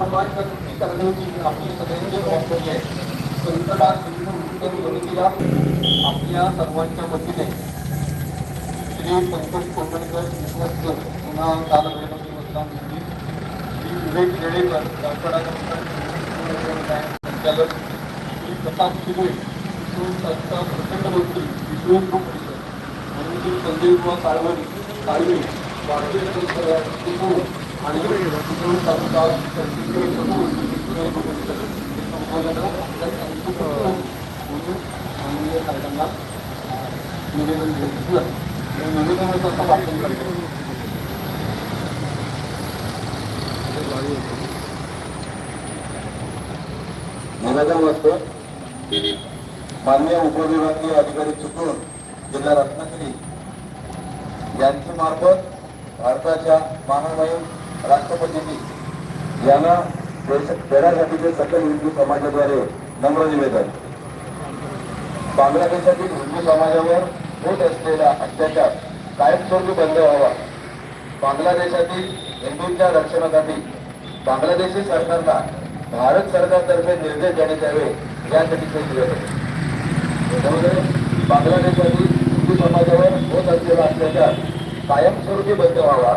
समाज करण्याची आपली सगळ्यांची जबाबदारी आहे संतला हिंदू उत्तर समितीला आपल्या सर्वांच्या वतीने श्री पंकज कोंडणकर विश्वस्त पुन्हा काल वेळेमध्ये मतदान दिली श्री विवेक येळेकर गावपाडा संचालक श्री प्रताप शिवे विष्णू संस्था प्रचंड मंत्री विष्णू परिषद म्हणून श्री संजय कुमार काळवडी काळवे भारतीय संस्था निवेदन घेतलं करतो निवेदन माननीय उपविभागीय अधिकारी चुकून जिल्हा रत्नागिरी यांच्यामार्फत भारताच्या महामहिम राष्ट्रपतींनी यांना देश- देण्यासाठीचे सकल हिंदू समाजाद्वारे नम्र निवेदन. बांगलादेशातील हिंदू समाजावर होत असलेला अत्याचार कायमस्वरूपी बंद व्हावा. बांगलादेशातील हिंदूंच्या रक्षणासाठी बांगलादेशी सरकारला भारत सरकारतर्फे निर्देश देण्यात यावे यासाठीचे निवेदन बांगलादेशातील हिंदू समाजावर होत असलेला अत्याचार कायमस्वरूपी बंद व्हावा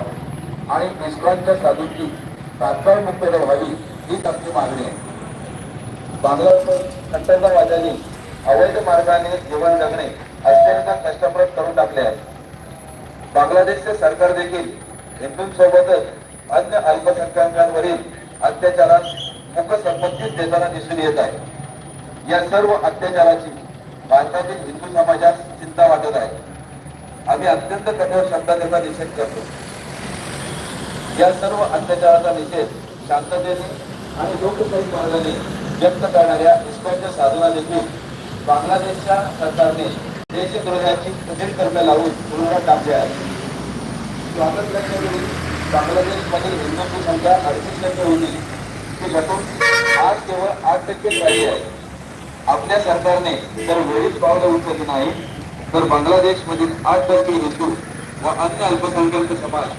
आणि निष्कांच्या साधूंची तात्काळ मुक्तता व्हावी हीच आमची मागणी आहे. बांगलादेश खंडवाद्यांनी अवैध मार्गाने जीवन जगणे अत्यंत कष्टप्रद करून टाकले आहे. बांगलादेशचे सरकार देखील हिंदूंसोबतच अन्य अल्पसंख्याकांवरील अत्याचारात मुखसंमतीच देताना दिसून येत आहे. या सर्व अत्याचाराची भारतातील हिंदू समाजात चिंता वाटत आहे. आम्ही अत्यंत कठोर शब्दात याचा निषेध करतो. या सर्व अत्याचाराचा निषेध शांततेने आणि लोकशाही मार्गाने व्यक्त करणाऱ्या इस्कॉनच्या साधना देखील बांगलादेशच्या सरकारने देशद्रोहाची कठीण कर्म लावून पुनरावृत्त टाकले आहे स्वातंत्र्याच्या वेळी बांगलादेशमधील हिंदूंची संख्या अडतीस टक्के होती. ती घटून आज केवळ आठ टक्के झाली आहे. आपल्या सरकारने जर वेळीच पावलं उचलली नाही तर बांगलादेशमधील आठ टक्के हिंदू व अन्य अल्पसंख्याक समाज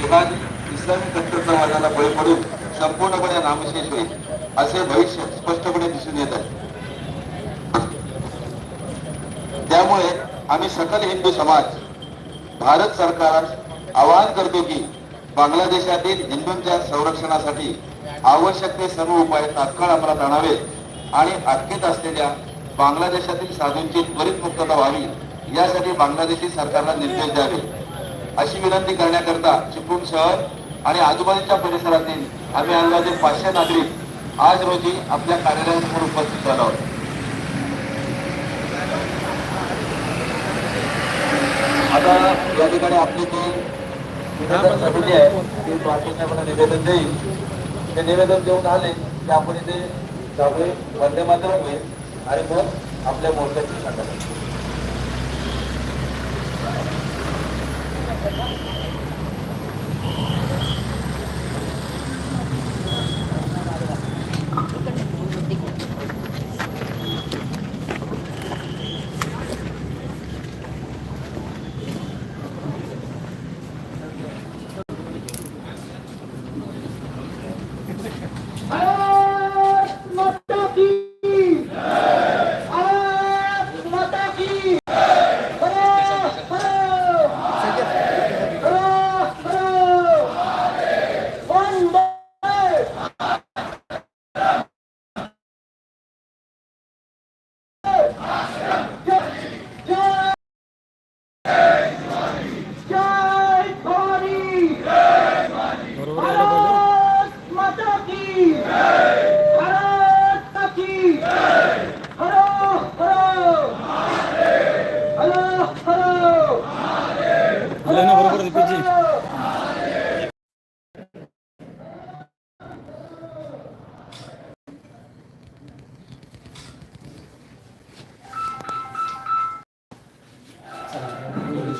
जिहादी इस्लामी वादाला बळी पडून संपूर्णपणे नामशेष होईल असे भविष्य स्पष्टपणे दिसून येत आहे. त्यामुळे आम्ही सकल हिंदू समाज भारत सरकारास आवाहन करतो की बांगलादेशातील हिंदूंच्या संरक्षणासाठी आवश्यक ते सर्व उपाय तात्काळ अंमलात आणावे आणि अटकेत असलेल्या बांगलादेशातील साधूंची त्वरित मुक्तता व्हावी यासाठी बांगलादेशी सरकारला निर्देश द्यावे अशी विनंती करण्याकरता चिपळूण शहर आणि आजूबाजूच्या परिसरातील आम्ही अंदाजे पाचशे नागरिक आज रोजी आपल्या कार्यालयासमोर उपस्थित झालो आहोत. आता या ठिकाणी आपली जी निवेदन समिती आहे ती पार्टीने मला निवेदन देईल. ते निवेदन देऊन आले की आपण इथे जावे वंदे मातरम होईल आणि मग आपल्या मोर्चाची सांगा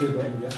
这个表